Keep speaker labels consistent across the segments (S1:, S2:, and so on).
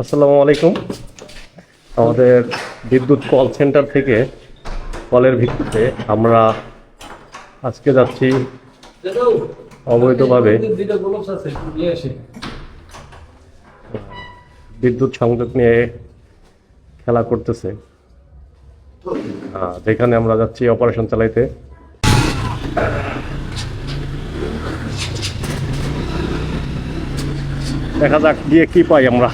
S1: আসসালামু আলাইকুম। আমাদের বিদ্যুৎ কল সেন্টার থেকে কলের ভিত্তিতে আমরা আজকে যাচ্ছি অবৈধভাবে। বিদ্যুৎ সংযোগ নিয়ে খেলা করতেছে। যেখানে আমরা যাচ্ছি অপারেশন চালাইতে। দেখা যাক গিয়ে কি পাই আমরা।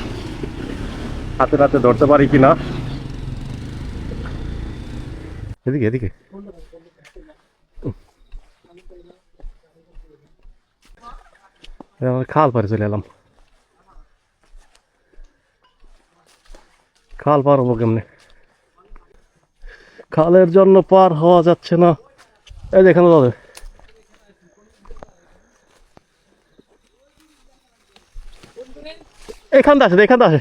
S1: হাতে হাতে ধরতে পারি কিনা? এদিকে এদিকে। খাল পারে চলে এলাম। খাল পার হব কেমনে? খালের জন্য পার হওয়া যাচ্ছে না। এই দেখেন দাদা এখানটা আছে এখানটা আছে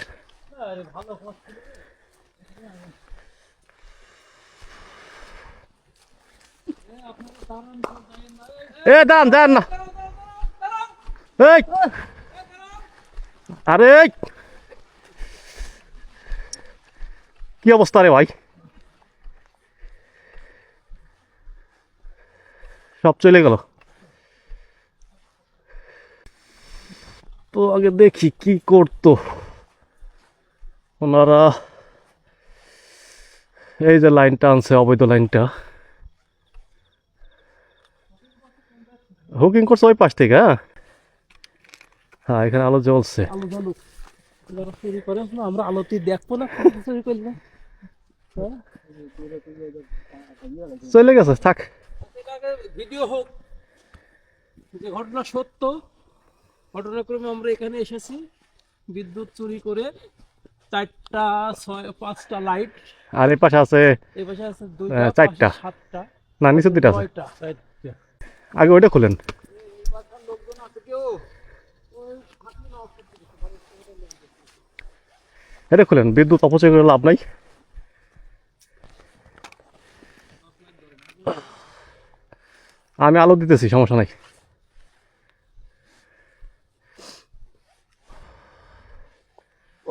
S1: এ দান দান না। আরে কি অবস্থা রে ভাই? সব চলে গেল। তো আগে দেখি কি করতো। ওনারা এই যে লাইনটা আনছে অবৈধ লাইনটা। হুকিং করছে ওই পাশ থেকে হ্যাঁ? হ্যাঁ এখানে আলো জ্বলছে।
S2: আমরা আলোতে দেখব না করলে
S1: চলে গেছে থাক।
S2: ভিডিও হোক যে ঘটনা সত্য ঘটনাক্রমে আমরা এখানে এসেছি। বিদ্যুৎ চুরি করে চারটা ছয় পাঁচটা লাইট
S1: আর এই পাশে আছে
S2: এই পাশে আছে দুইটা
S1: চারটা।
S2: সাতটা।
S1: না নিচে দুটা আছে। আগে ওইটা খুলেন। এটা খুলেন বিদ্যুৎ অপচয় করে লাভ নাই। আমি আলো দিতেছি সমস্যা নাই।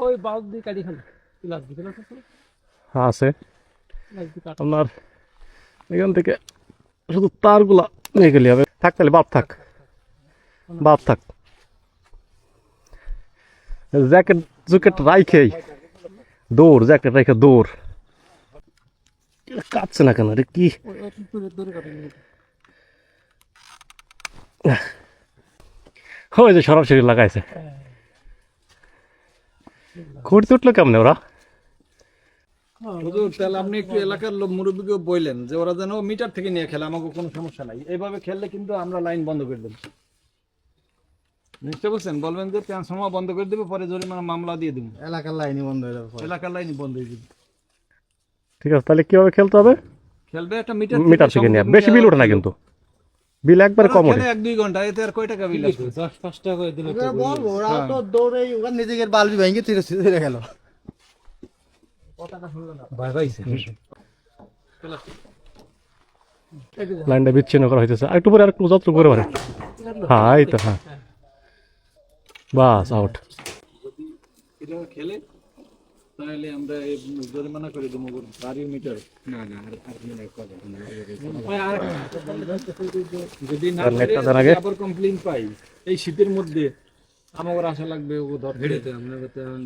S2: ওই দিয়ে কাটি দিয়ে গ্লাস আছে
S1: হ্যাঁ আপনার এখান থেকে শুধু তারগুলা নিয়ে গেলে হবে। থাক তাহলে বাপ থাক। বাপ থাক। জ্যাকেট জ্যাকেট রাইখেই দৌড় জ্যাকেট রাইখে দৌড়। এটা কাটছে না কেন? রে কি?
S2: ওই
S1: যে সরাসরি লাগাইছে। ঘুরতে উঠল কেমনে ওরা?
S3: হুজুর তাহলে আপনি একটু এলাকার লোক মুরব্বীকে বললেন যে ওরা যেন মিটার থেকে নিয়ে খেলে আমাকে কোনো সমস্যা নাই। এইভাবে খেললে কিন্তু আমরা লাইন বন্ধ করে দেবো। নিশ্চয় বলছেন বলবেন যে ট্রান্সফর্মার বন্ধ করে দেবে পরে জরিমানা মামলা দিয়ে দেবো।
S4: এলাকার লাইনই বন্ধ হয়ে যাবে
S3: এলাকার লাইনই বন্ধ হয়ে যাবে।
S1: ঠিক আছে তাহলে কীভাবে খেলতে হবে?
S3: খেলবে একটা মিটার
S1: মিটার থেকে নিয়ে। বেশি বিল ওঠে না কিন্তু। বিল একবারে কম ওঠে
S3: এক দুই ঘণ্টা? এতে আর কয় টাকা বিল আসবে?
S2: দশ পাঁচ টাকা করে দিলে
S4: ওরা বলব। ওরা তো দৌড়ে ওখানে নিজেকে বালবি ভেঙে ছিঁড়ে ছিঁড়ে গেল।
S1: লাইনটা বিচ্ছিন্ন করা হইতেছে। আর একটু পরে আর একটু যত্ন করে পারে। হ্যাঁ এই তো হ্যাঁ। বাস আউট
S3: খেলে তাহলে আমরা এই জরিমানা করে দেবো মিটার। না না আর যদি না। আবার কমপ্লেইন পাই এই শীতের মধ্যে আশা লাগবে ও ধরতে।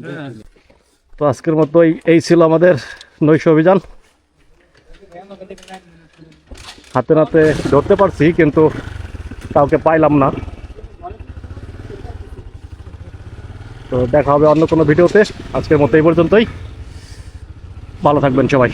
S3: হ্যাঁ।
S1: তো আজকের মতো এই- এই ছিল আমাদের নৈশ অভিযান। হাতে নাতে ধরতে পারছি কিন্তু কাউকে পাইলাম না। তো দেখা হবে অন্য কোনো ভিডিওতে। আজকের মতো এই পর্যন্তই। ভালো থাকবেন সবাই।